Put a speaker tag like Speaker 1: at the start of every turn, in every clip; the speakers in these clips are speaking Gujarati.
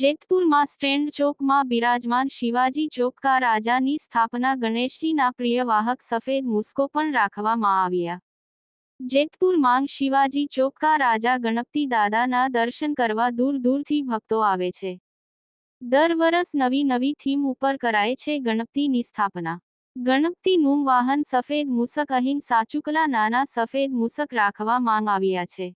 Speaker 1: જેતપુરમાં સ્ટેન્ડ ચોકમાં બિરાજમાન શિવાજી ચોકકા રાજાની સ્થાપના ગણેશજીના પ્રિય વાહક સફેદ મુસ્કો પણ રાખવામાં આવ્યા. જેતપુર માંગ શિવાજી ચોકકા રાજા ગણપતિ દાદાના દર્શન કરવા દૂર દૂરથી ભક્તો આવે છે. દર વરસ નવી નવી થીમ ઉપર કરાય છે ગણપતિની સ્થાપના. ગણપતિનું વાહન સફેદ મુસક અહીં સાચુકલા નાના સફેદ મુસક રાખવા માંગ આવ્યા છે.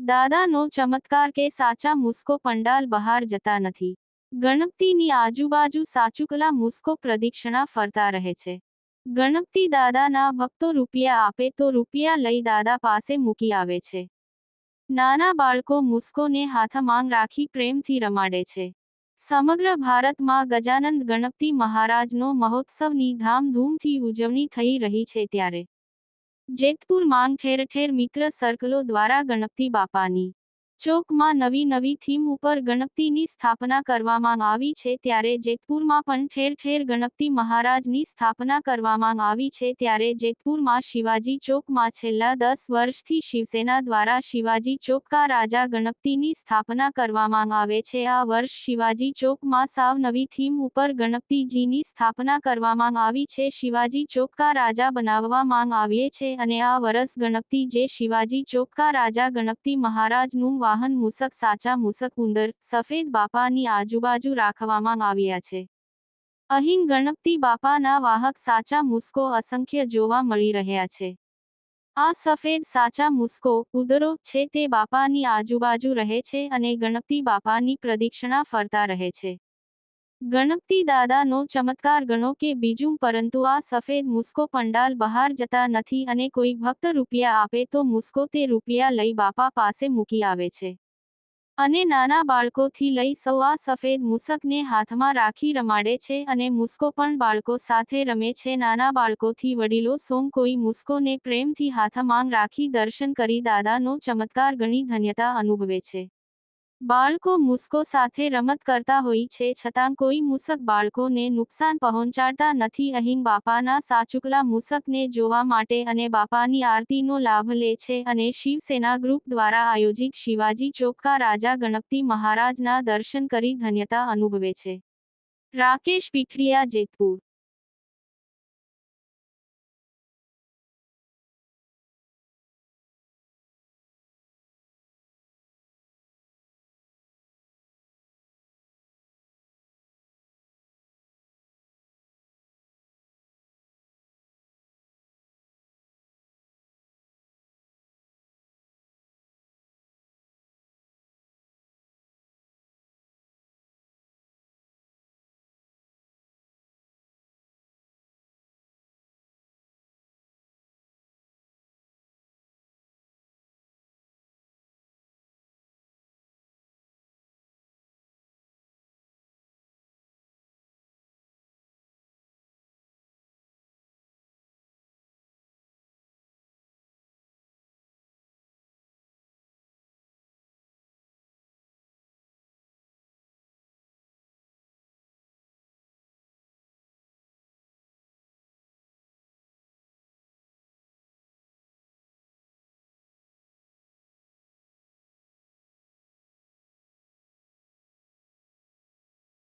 Speaker 1: દાદાનો ચમત્કાર કે સાચા મુસ્કો પંડાલ બહાર જતા નથી. ગણપતિની આજુબાજુ સાચુકલા મુસ્કો પ્રદક્ષિણા ફરતા રહે છે. ગણપતિ દાદાના ભક્તો રૂપિયા આપે તો રૂપિયા લઈ દાદા પાસે મૂકી આવે છે. નાના બાળકો મુસ્કોને હાથમાંગ રાખી પ્રેમથી રમાડે છે. સમગ્ર ભારતમાં ગજાનંદ ગણપતિ મહારાજનો મહોત્સવની ધામધૂમથી ઉજવણી થઈ રહી છે ત્યારે. જેતપુર માંગ ઠેર ઠેર મિત્ર સર્કલો દ્વારા ગણપતિ બાપાની. ચોકમાં નવી નવી થીમ ઉપર ગણપતિની સ્થાપના કરવામાં આવી છે ત્યારે જેતપુરમાં પણ ઠેર ઠેર ગણપતિ મહારાજની સ્થાપના કરવામાં આવી છે ત્યારે જેતપુરમાં શિવાજી ચોકમાં છેલ્લા દસ વર્ષથી શિવસેના દ્વારા શિવાજી ચોકકા રાજા ગણપતિની સ્થાપના કરવામાં આવે છે. આ વર્ષ શિવાજી ચોકમાં સાવ નવી થીમ ઉપર ગણપતિજીની સ્થાપના કરવામાં આવી છે. શિવાજી ચોકકા રાજા બનાવવામાં આવીએ છે અને આ વર્ષ ગણપતિ જે શિવાજી ચોકકા રાજા ગણપતિ મહારાજનું વાહન મૂસક, સાચા મૂસક, ઉંદર, સફેદ બાપાની આજુબાજુ રાખવામાં આવ્યા છે. અહીં ગણપતિ બાપાના વાહક, સાચા મુસ્કો, અસંખ્ય જોવા મળી રહ્યા છે. આ સફેદ, સાચા મુસ્કો, ઉદરો છે તે બાપાની આજુબાજુ રહે છે અને ગણપતિ બાપાની પ્રદક્ષિણા ફરતા રહે છે. ગણપતિ દાદાનો ચમત્કાર ગણો કે બીજું, પરંતુ આ સફેદ મુસ્કો પંડાલ બહાર જતા નથી અને કોઈ ભક્ત રૂપિયા આપે તો મુસ્કો તે રૂપિયા લઈ બાપા પાસે મૂકી આવે છે. અને નાના બાળકોથી લઈ સૌ આ સફેદ મુસકને હાથમાં રાખી રમાડે છે અને મુસ્કો પણ બાળકો સાથે રમે છે. નાના બાળકોથી વડીલો સોમ કોઈ મુસ્કોને પ્રેમથી હાથમાં રાખી દર્શન કરી દાદાનો ચમત્કાર ગણી ધન્યતા અનુભવે છે. બાળકો મુસ્કો સાથે રમત કરતા હોય છે, છતાં કોઈ મુસક બાળકોને નુકસાન પહોંચાડતા નથી. અહીં બાપાના સાચુકલા મુસકને જોવા માટે અને બાપાની આરતીનો લાભ લે છે અને શિવસેના ગ્રુપ દ્વારા આયોજિત શિવાજી ચોકકા રાજા ગણપતિ મહારાજના દર્શન કરી ધન્યતા અનુભવે છે. રાકેશ પીઠડિયા, જેતપુર.